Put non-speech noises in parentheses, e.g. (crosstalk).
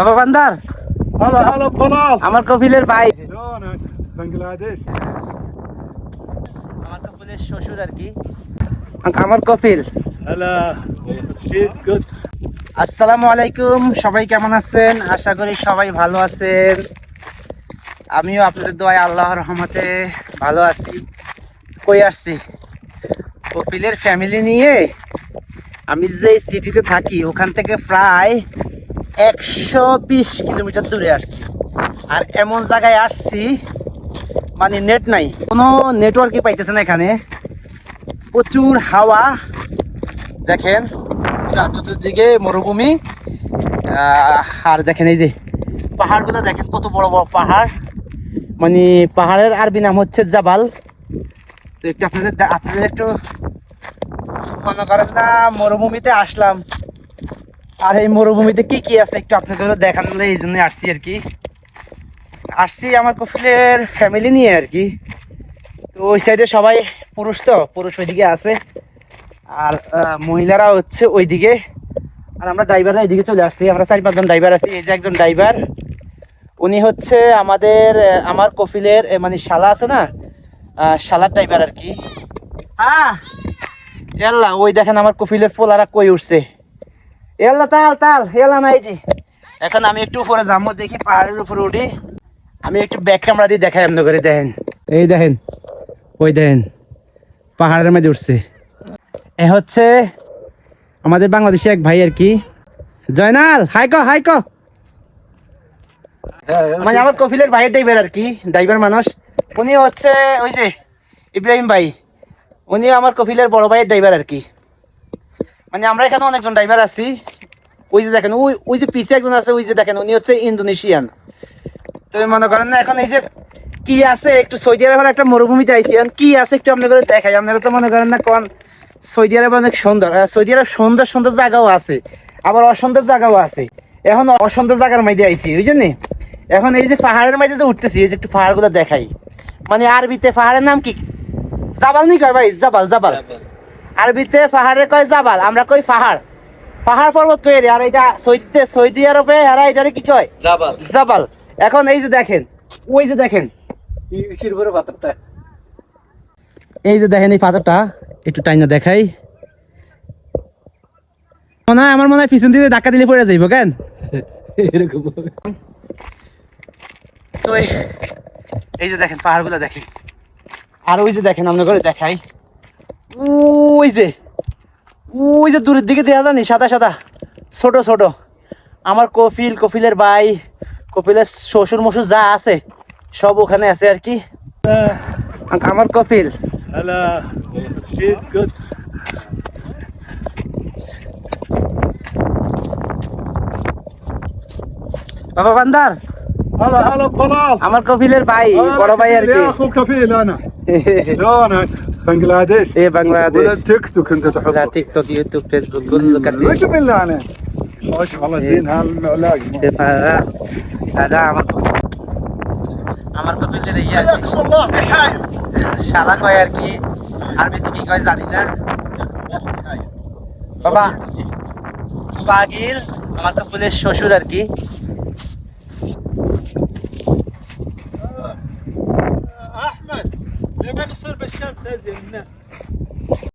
বাবা বান্দার। Hello hello বলো আমার কপিলের ভাই। বাংলাদেশ। আমার কপিলের শ্বশুর আর কি। আমার কপিল। হ্যালো আসসালামু আলাইকুম সবাই কেমন আছেন? আশা করি সবাই ভালো আছেন। আমিও আপনাদের দোয়ায় আল্লাহর রহমতে ভালো আছি। কই আসছি? কপিলের ফ্যামিলি নিয়ে আমি যে সিটিতে থাকি ওখান থেকে প্রায় একশো বিশ কিলোমিটার দূরে আসছি। আর এমন জায়গায় আসছি মানে নেট নাই। কোনো নেটওয়ার্কই পাইতেছে না এখানে। প্রচুর হাওয়া। দেখেন চতুর্দিকে মরুভূমি। আর দেখেন এই যে পাহাড়গুলো, দেখেন কত বড় বড় পাহাড়। মানে পাহাড়ের আরবি নাম হচ্ছে জাবাল। তো একটু আপনাদের আপনাদের একটু মনে করেন না, মরুভূমিতে আসলাম। আর এই মরুভূমিতে কি কি আছে একটু আপনাদের দেখানো এই জন্য আসছি আর কি। আসছি আমার কফিলের ফ্যামিলি নিয়ে আর কি। তো ওই সাইডে সবাই পুরুষ তো, পুরুষ ওইদিকে আছে। আর মহিলারা হচ্ছে ওইদিকে। আর আমরা ড্রাইভাররা এইদিকে চলে আসছি। আমরা চারি পাঁচজন ড্রাইভার আছি, এই যে একজন ড্রাইভার উনি হচ্ছে আমাদের আমার কফিলের মানে শালা আছে না শালার ড্রাইভার আর কি। হ্যাঁ ওই দেখেন আমার কফিলের পোলারা কই উঠছে। এল্লা তাল তাল এল্লা না এই যে। এখন আমি একটু উপরে যাব দেখি পাহাড়ের উপরে উঠি। আমি একটু ব্যাক ক্যামেরা দিয়ে দেখাই এমন করে দেখেন। এই দেখেন ওই দেখেন পাহাড়ের মধ্যে উঠছে। এ হচ্ছে আমাদের বাংলাদেশে এক ভাই আর কি। জয়নাল হাই ক হাই ক। মানে আমার কফিলের ভাইয়ের ড্রাইভার আর কি ড্রাইভার মানুষ। উনি হচ্ছে ওই যে ইব্রাহিম ভাই। উনি আমার কফিলের বড় ভাইয়ের ড্রাইভার আর কি। মানে আমরা এখানে অনেকজন ড্রাইভার আছি। ওই যে দেখেন ওই ওই যে পিছে একজন আছে ওই যে দেখেন উনি হচ্ছে ইন্দোনেশিয়ান। তো মনে করেন না এখন এই যে কি আছে একটু সৌদি আরবের একটা মরুভূমিতে আইসি এখন কি আছে একটু আপনাদের দেখাই। আপনারা তো মনে করেন না কোন সৌদি আরব অনেক সুন্দর আহ, সৌদি আরব সুন্দর সুন্দর জায়গাও আছে আবার অসুন্দর জায়গাও আছে। এখন অসুন্দর জায়গার মধ্যে আইসি বুঝছেন নি? এখন এই যে পাহাড়ের মাঝে যে উঠতেছি এই যে একটু পাহাড়গুলো দেখাই। মানে আরবিতে পাহাড়ের নাম কি? জাবাল নি কয় ভাই? জাবাল। জাবাল। আরবিতে পাহাড়ে কয় জাবাল? আমরা কই পাহাড় পাহাড় পর্বত কই আর এটা সৈতে সৌদি আরবে এরা এটা কি কয়? জাবাল। জাবাল। এখন এই যে দেখেন ওই যে দেখেন। পাথরটা। এই যে দেখেন এই পাথরটা একটু টাইনা দেখাই। মনে হয় আমার মনে হয় পিছন দিকে ধাক্কা দিলে পড়ে যাইব কেন? এরকম তো এই যে দেখেন পাহাড়গুলো দেখেন। আর ওই যে দেখেন আপনার করে দেখাই। ওই যে ওই যে দূরের দিকে দেওয়া জানি সাদা সাদা। ছোট ছোট। আমার কফিল কফিলের ভাই কপিলের শ্বশুর মশুর যা আছে সব ওখানে আছে আর কি। আমার কপিল বাবা বান্দার। আমার কপিলের ভাই বড় ভাই আর কি। কপিল (laughs) اخو كفيل انا شلونك؟ بنجلاديش ايه بنجلاديش. ولا تيك توك انت لا تحطه تيك توك يوتيوب فيسبوك كله كتير وش بالله انا خوش والله زين هالعلاج দাদা আমার আমার কপিলের এই আর কি حياكم الله في حايل শালা কয় আর কি আরবিতে কি কয় জানি না বাবা পাগিল আমার কপিলের শ্বশুর আর কি Akşam sen zevkine.